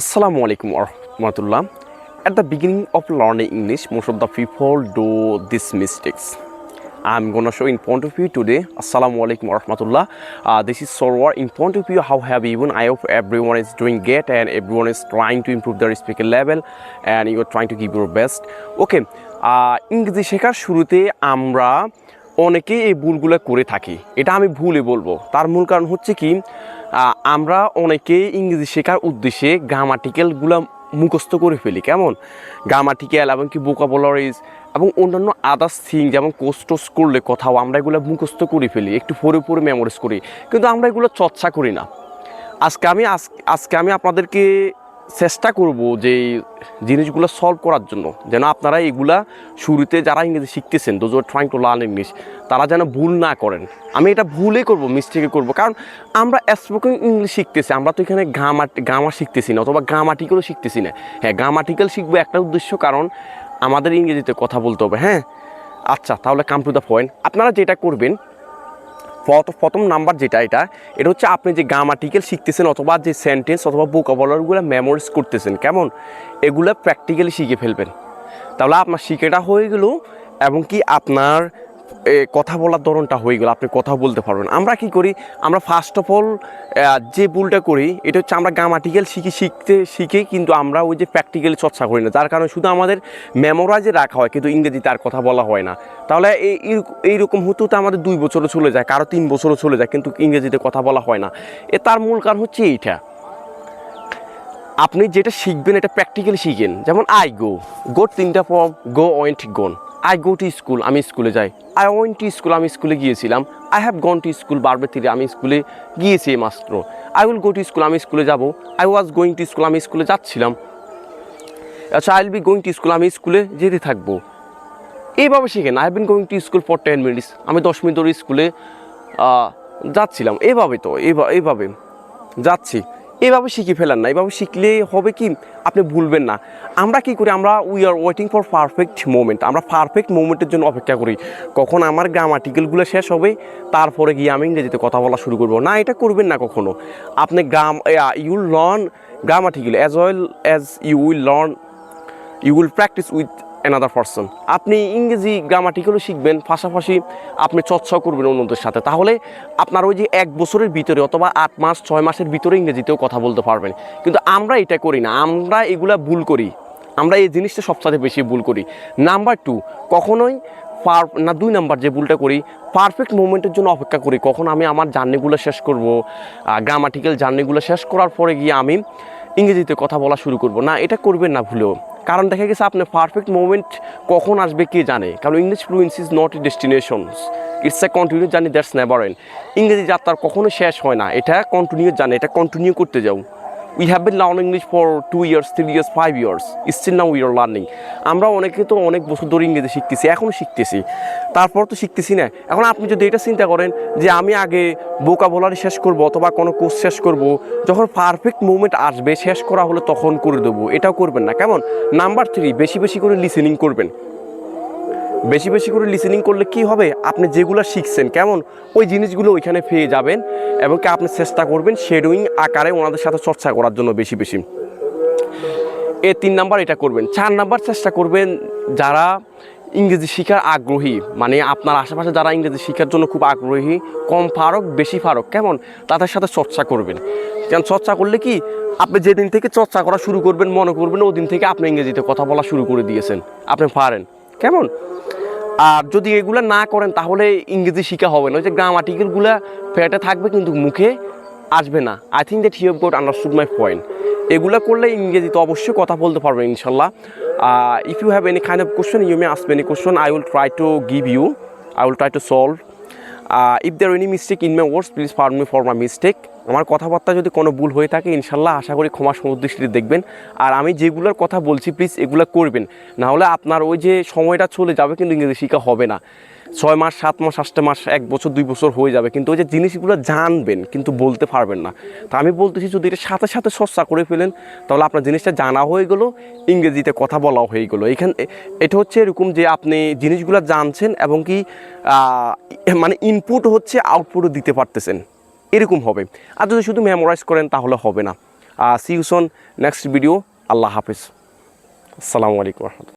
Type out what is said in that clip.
আসসালামু আলাইকুম রহমতুল্লাহ। At the beginning of learning English most of the people do this mistakes I am gonna show in point of view today আসসালামু আলাইকুম রহমতুল্লাহ this is Sarwar in point of view how have even I hope everyone is doing great and everyone is trying to improve the স্পিকের level and you are trying to give your best okay ইংরেজি শেখার শুরুতে আমরা অনেকে এই ভুলগুলো করে থাকি। এটা আমি ভুলে বলব। তার মূল কারণ হচ্ছে কি আমরা অনেকে ইংরেজি শেখার উদ্দেশ্যে গ্রামাটিক্যালগুলো মুখস্থ করে ফেলি। কেমন? গ্রামাটিক্যাল এবং কি বোকাবলারিজ এবং অন্যান্য আদার্স থিং যেমন কোস্টোস করলে কথাও আমরা এগুলো মুখস্থ করে ফেলি। একটু পরে পরে মেমোরিজ করি। কিন্তু আমরা এগুলো চর্চা করি না। আজকে আমি, আজ- আজকে আমি আপনাদেরকে চেষ্টা করব যে জিনিসগুলো সলভ করার জন্য। যেন আপনারা এগুলা শুরুতে যারা ইংরেজি শিখতেছেন those trying to learn English তারা যেন ভুল না করেন। আমি এটা ভুলে করব মিস্টেকে করব। কারণ আমরা স্পোকেন ইংলিশ শিখতেছি, আমরা তো এখানে গামা গামা শিখতেছি না, অথবা গ্রামাটিক্যালও শিখতেছি না। হ্যাঁ গ্রামাটিক্যাল শিখব একটা উদ্দেশ্য, কারণ আমাদের ইংরেজিতে কথা বলতে হবে হ্যাঁ? আচ্ছা তাহলে কাম টু দ্য পয়েন্ট আপনারা যেটা করবেন প্রথম নাম্বার যেটা এটা এটা হচ্ছে আপনি যে গ্রামাটিক্যাল শিখতেছেন অথবা যে সেন্টেন্স অথবা বোকাবলারগুলো মেমোরিজ করতেছেন, কেমন? এগুলো প্র্যাকটিক্যালি শিখে ফেলবেন। তাহলে আপনার শিখেটা হয়ে গেল এবং কি আপনার কথা বলার ধরনটা হয়ে গেল, আপনি কথা বলতে পারবেন। আমরা কি করি, আমরা ফার্স্ট অফ অল যে ভুলটা করি, এটা হচ্ছে আমরা গ্রামাটিক্যাল শিখি, শিখতে শিখে, কিন্তু আমরা ওই যে প্র্যাকটিক্যালি চর্চা করি না। যার কারণে শুধু আমাদের মেমোরাইজে রাখা হয়, কিন্তু ইংরেজিতে আর কথা বলা হয় না। তাহলে এই এই- এইরকম হতে হতে আমাদের দুই বছরও চলে যায়, কারও তিন বছরও চলে যায়, কিন্তু ইংরেজিতে কথা বলা হয় না। এ, তার মূল কারণ হচ্ছে এইটা। আপনি যেটা শিখবেন, এটা প্র্যাকটিক্যালি শিখেন। যেমন আই গো গো তিনটা form go went gone I go to school আমি স্কুলে যাই। আই ওয়েন টু স্কুল আমি স্কুলে গিয়েছিলাম। I have gone to school বারবার থেকে আমি স্কুলে গিয়েছি মাত্র I will go to school আমি স্কুলে যাব। I was going to school আমি স্কুলে যাচ্ছিলাম। আচ্ছা I will be going to school আমি স্কুলে যেতে থাকব। এইভাবে শিখেন I been going to school for ten minutes আমি দশ মিনিট ধরে স্কুলে যাচ্ছিলাম। এভাবে তো, এইভা- এইভাবে যাচ্ছি। এভাবে শিখে ফেলেন না, এভাবে শিখলে হবে কি? আপনি ভুলবেন না। আমরা কি করি? আমরা we are waiting for perfect moment আমরা পারফেক্ট মোমেন্টের জন্য অপেক্ষা করি। কখন আমার গ্রামাটিক্যালগুলো শেষ হবে, তারপরে গিয়ে আমি ইংরেজিতে কথা বলা শুরু করব। না, এটা করবেন না কখনো। আপনি গ্রাম you learn grammatical as well as you will learn you will practice with another person আপনি ইংরেজি গ্রামাটিক্যালও শিখবেন, পাশাপাশি আপনি চর্চাও করবেন অন্যদের সাথে। তাহলে আপনার ওই যে এক বছরের ভিতরে অথবা আট মাস, ছয় মাসের ভিতরে ইংরেজিতেও কথা বলতে পারবেন। কিন্তু আমরা এটা করি না, আমরা এগুলা ভুল করি। আমরা এই জিনিসটা সবসাথে বেশি ভুল করি। নাম্বার টু কখনোই পার না, দুই নাম্বার যে ভুলটা করি পারফেক্ট মোমেন্টের জন্য অপেক্ষা করি। কখন আমি আমার জার্নিগুলো শেষ করব গ্রামাটিক্যাল জার্নিগুলো শেষ করার পরে গিয়ে আমি ইংরেজিতে কথা বলা শুরু করব। না, এটা করবেন না ভুলেও। কারণ দেখা গেছে আপনি পারফেক্ট মোমেন্ট কখন আসবে কে জানে? কারণ English fluence is not a destinations it's a continue journey that's never end ইংরেজি যাত্রার কখনো শেষ হয় না। এটা কন্টিনিউ জানে, এটা কন্টিনিউ করতে যাও। We have been learn English for two years three years five years still now we are learning আমরা অনেকে তো অনেক বছর ধরে ইংরেজি শিখতেছি এখনও শিখতেছি। তারপর তো শিখতেছি না। এখন আপনি যদি এটা চিন্তা করেন যে আমি আগে বোকা বলারি শেষ করব অথবা কোনো কোর্স শেষ করব, যখন পারফেক্ট মুভমেন্ট আসবে, শেষ করা হলে তখন করে দেবো। এটাও করবেন না। কেমন? নাম্বার থ্রি বেশি বেশি করে লিসেনিং করবেন। বেশি বেশি করে লিসেনিং করলে কি হবে? আপনি যেগুলো শিখছেন, কেমন? ওই জিনিসগুলো ওইখানে পেয়ে যাবেন এবং কি আপনি চেষ্টা করবেন শেডুইং আকারে ওনাদের সাথে চর্চা করার জন্য বেশি বেশি। এ তিন নাম্বার এটা করবেন। চার নাম্বার চেষ্টা করবেন যারা ইংরেজি শেখার আগ্রহী মানে আপনার আশেপাশে যারা ইংরেজি শেখার জন্য খুব আগ্রহী, কম ফারক, বেশি ফারক, কেমন? তাদের সাথে চর্চা করবেন। কারণ চর্চা করলে কি? আপনি যেদিন থেকে চর্চা করা শুরু করবেন, মনে করবেন ওই দিন থেকে আপনি ইংরেজিতে কথা বলা শুরু করে দিয়েছেন। আপনি পারেন। কেমন? আর যদি এগুলো না করেন, তাহলে ইংরেজি শিখা হবে না। ওই যে গ্রামাটিক্যালগুলো ফেটে থাকবে, কিন্তু মুখে আসবে না। I think that you got understood my point এগুলো করলে ইংরেজি তো অবশ্যই কথা বলতে পারবে ইনশাল্লাহ। If you have any kind of question you may আসবে any question I will try to give you I will try to solve if there any mistake in my words please far me for my mistake আমার কথাবার্তা যদি কোনো ভুল হয়ে থাকে, ইনশাল্লাহ আশা করি ক্ষমা সমুদ্রদৃষ্টিতে দেখবেন। আর আমি যেগুলোর কথা বলছি প্লিজ এগুলো করবেন। নাহলে আপনার ওই যে সময়টা চলে যাবে কিন্তু ইংরেজি শেখা হবে না। ছয় মাস, সাত মাস আটটা মাস, এক বছর, দুই বছর হয়ে যাবে। কিন্তু ওই যে জিনিসগুলো জানবেন, কিন্তু বলতে পারবেন না। তা আমি বলতেছি, যদি এটা সাথে সাথে চর্চা করে ফেলেন, তাহলে আপনার জিনিসটা জানা হয়ে গেলো, ইংরেজিতে কথা বলা হয়ে গেলো। এখান এটা হচ্ছে এরকম যে আপনি জিনিসগুলো জানছেন এবং কি মানে ইনপুট হচ্ছে আউটপুটও দিতে পারতেছেন। এরকম হবে। আর যদি শুধু মেমোরাইজ করেন, তাহলে হবে না। See you soon next video আল্লাহ হাফিজ। আসসালামু আলাইকুম রহমতুল্লাহ।